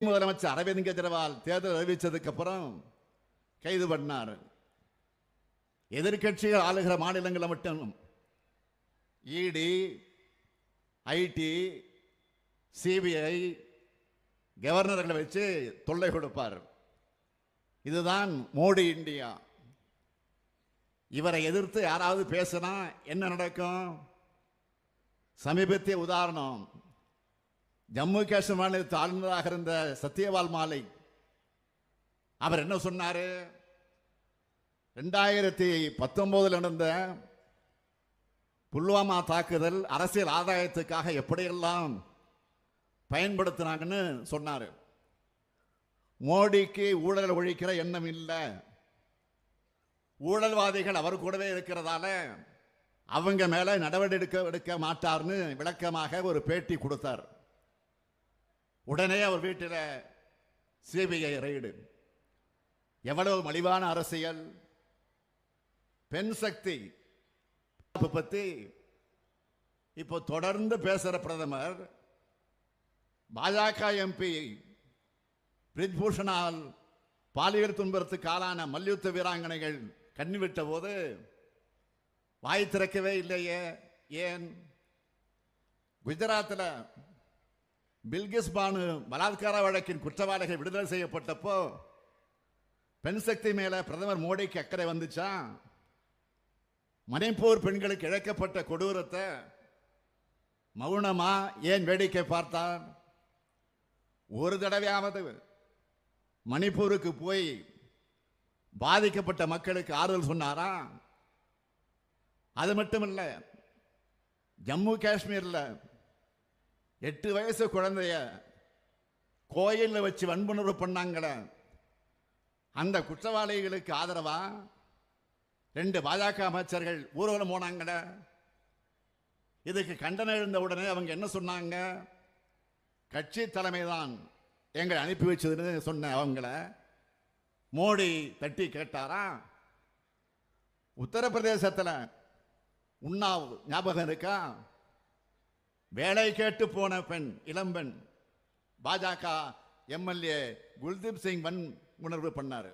முதலமைச்சர் அரவிந்த் கெஜ்ரிவால் தேர்தல் அறிவித்ததுக்கு அப்புறம் கைது பண்ணார். எதிர்க்கட்சிகள் ஆளுகிற மாநிலங்களை மட்டும் இடி ஐடி சிபிஐ கவர்னர்களை வச்சு தொல்லை கொடுப்பார். இதுதான் மோடி இந்தியா. இவரை எதிர்த்து யாராவது பேசினா என்ன நடக்கும்? சமீபத்திய உதாரணம். ஜம்மு காஷ்மீர் மாநிலத்து ஆளுநராக இருந்த சத்யபால் மாலை. அவர் என்ன சொன்னார்? ரெண்டாயிரத்தி பத்தொம்போதில் நடந்த புல்வாமா தாக்குதல் அரசியல் ஆதாயத்துக்காக எப்படியெல்லாம் பயன்படுத்தினாங்கன்னு சொன்னார். மோடிக்கு ஊழல் ஒழிக்கிற எண்ணம் இல்லை. ஊழல்வாதிகள் அவர் கூடவே இருக்கிறதால அவங்க மேலே நடவடிக்கை எடுக்க எடுக்க மாட்டார்னு விளக்கமாக ஒரு பேட்டி கொடுத்தார். உடனே அவர் வீட்டில் சிபிஐ ரைடு எவ்வளவு மலிவான அரசியல். பெண் சக்தி. பத்தி இப்போ தொடர்ந்து பேசுகிற பிரதமர் பாஜக எம்பி பிரிஜ்பூஷனால் பாலியல் துன்பத்துக்கு ஆளான மல்யுத்த வீராங்கனைகள் கண்ணிவிட்ட போது வாய் திறக்கவே இல்லையே ஏன்? குஜராத்தில் பில்கிஸ் பானு பலாத்கார வழக்கின் குற்றவாளிகள் விடுதலை செய்யப்பட்டப்போ பெண் சக்தி மேலே பிரதமர் மோடிக்கு அக்கறை வந்துச்சா? மணிப்பூர் பெண்களுக்கு இழைக்கப்பட்ட கொடூரத்தை மௌனமா ஏன் வேடிக்கை பார்த்தார்? ஒரு தடவையாவது மணிப்பூருக்கு போய் பாதிக்கப்பட்ட மக்களுக்கு ஆறுதல் சொன்னாரா? அது மட்டும் இல்லை ஜம்மு காஷ்மீரில் எட்டு வயசு குழந்தைய கோயிலில் வச்சு வன்புணர்வு பண்ணாங்களே அந்த குற்றவாளிகளுக்கு ஆதரவா? ரெண்டு பாஜக அமைச்சர்கள் ஊர்வலம் போனாங்கட. இதுக்கு கண்டனம் எழுந்த உடனே அவங்க என்ன சொன்னாங்க? கட்சி தலைமை தான் எங்களை அனுப்பி வச்சதுன்னு சொன்ன அவங்கள மோடி தட்டி கேட்டாரா? உத்தரப்பிரதேசத்தில் உண்ணாவ் ஞாபகம் இருக்கா? வேலை கேட்டு போன பெண் இளம்பெண் பாஜக எம்எல்ஏ குல்தீப் சிங் வன் உணர்வு பண்ணாரு.